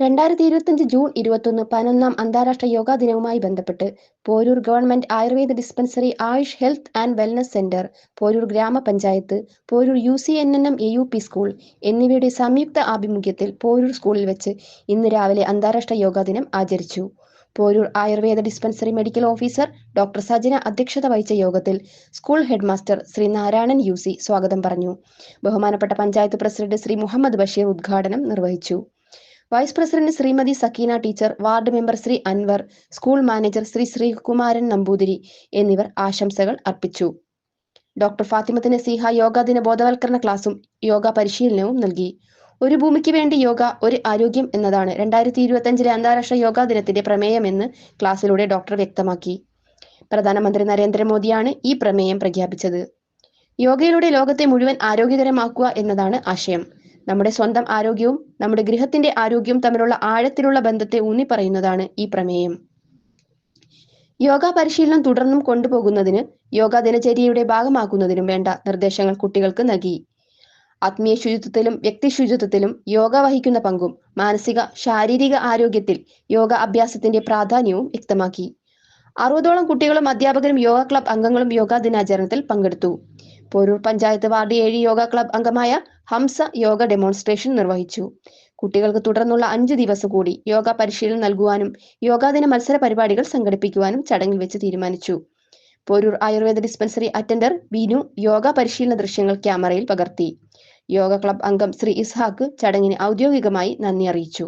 രണ്ടായിരത്തി ഇരുപത്തിയഞ്ച് ജൂൺ ഇരുപത്തൊന്ന് പതിനൊന്നാം അന്താരാഷ്ട്ര യോഗാ ദിനവുമായി ബന്ധപ്പെട്ട് Poroor government Ayurveda dispensary Ayush health and wellness centre Poroor ഗ്രാമപഞ്ചായത്ത് Poroor U C N N M A U P school എന്നിവയുടെ സംയുക്ത ആഭിമുഖ്യത്തിൽ പോരൂർ സ്കൂളിൽ വെച്ച് ഇന്ന് രാവിലെ അന്താരാഷ്ട്ര യോഗാ ദിനം ആചരിച്ചു. Poroor Ayurveda dispensary medical officer doctor Sajana അധ്യക്ഷത വഹിച്ച യോഗത്തിൽ school headmaster Shri Narayanan U സ്വാഗതം പറഞ്ഞു. ബഹുമാനപ്പെട്ട പഞ്ചായത്ത് പ്രസിഡന്റ് ശ്രീ മുഹമ്മദ് ബഷീർ ഉദ്ഘാടനം നിർവഹിച്ചു. Vice president Shrimati Sakeena teacher ward member Shri Anwar school manager Shri Sreekumaran Namboothiri എന്നിവർ ആശംസകൾ അർപ്പിച്ചു. ഡോക്ടർ ഫാത്തിമത്ത് സിഹ യോഗാ ദിന ബോധവൽക്കരണ ക്ലാസും യോഗ പരിശീലനവും നൽകി. ഒരു ഭൂമിക്ക് വേണ്ടി യോഗ ഒരു ആരോഗ്യം എന്നതാണ് രണ്ടായിരത്തി ഇരുപത്തിയഞ്ചിലെ അന്താരാഷ്ട്ര യോഗാ ദിനത്തിന്റെ പ്രമേയമെന്ന് ക്ലാസ്സിലൂടെ ഡോക്ടർ വ്യക്തമാക്കി. പ്രധാനമന്ത്രി നരേന്ദ്രമോദിയാണ് ഈ പ്രമേയം പ്രഖ്യാപിച്ചത്. യോഗയിലൂടെ ലോകത്തെ മുഴുവൻ ആരോഗ്യകരമാക്കുക എന്നതാണ് ആശയം. നമ്മുടെ സ്വന്തം ആരോഗ്യവും നമ്മുടെ ഗൃഹത്തിന്റെ ആരോഗ്യവും തമ്മിലുള്ള ആഴത്തിലുള്ള ബന്ധത്തെ ഊന്നി പറയുന്നതാണ് ഈ പ്രമേയം. യോഗ പരിശീലനം തുടർന്നും കൊണ്ടുപോകുന്നതിന് യോഗ ദിനചര്യയുടെ ഭാഗമാക്കുന്നതിനും വേണ്ട നിർദ്ദേശങ്ങൾ കുട്ടികൾക്ക് നൽകി. ആത്മീയ ശുചിത്വത്തിലും വ്യക്തി ശുചിത്വത്തിലും യോഗ വഹിക്കുന്ന പങ്കും മാനസിക ശാരീരിക ആരോഗ്യത്തിൽ യോഗ അഭ്യാസത്തിന്റെ പ്രാധാന്യവും വ്യക്തമാക്കി. അറുപതോളം കുട്ടികളും അധ്യാപകരും യോഗ ക്ലബ് അംഗങ്ങളും യോഗാ ദിനാചരണത്തിൽ പങ്കെടുത്തു. പോരൂർ പഞ്ചായത്ത് വാർഡ് ഏഴ് യോഗ ക്ലബ് അംഗമായ ഹംസ യോഗ ഡെമോൺസ്ട്രേഷൻ നിർവഹിച്ചു. കുട്ടികൾക്ക് തുടർന്നുള്ള അഞ്ച് ദിവസം കൂടി യോഗ പരിശീലനം നൽകുവാനും യോഗാദിന മത്സര പരിപാടികൾ സംഘടിപ്പിക്കുവാനും ചടങ്ങിൽ വെച്ച് തീരുമാനിച്ചു. പോരൂർ ആയുർവേദ ഡിസ്പെൻസറി അറ്റൻഡർ ബീനു യോഗ പരിശീലന ദൃശ്യങ്ങൾ ക്യാമറയിൽ പകർത്തി. യോഗ ക്ലബ് അംഗം ശ്രീ ഇസ്ഹാക്ക് ചടങ്ങിന് ഔദ്യോഗികമായി നന്ദി അറിയിച്ചു.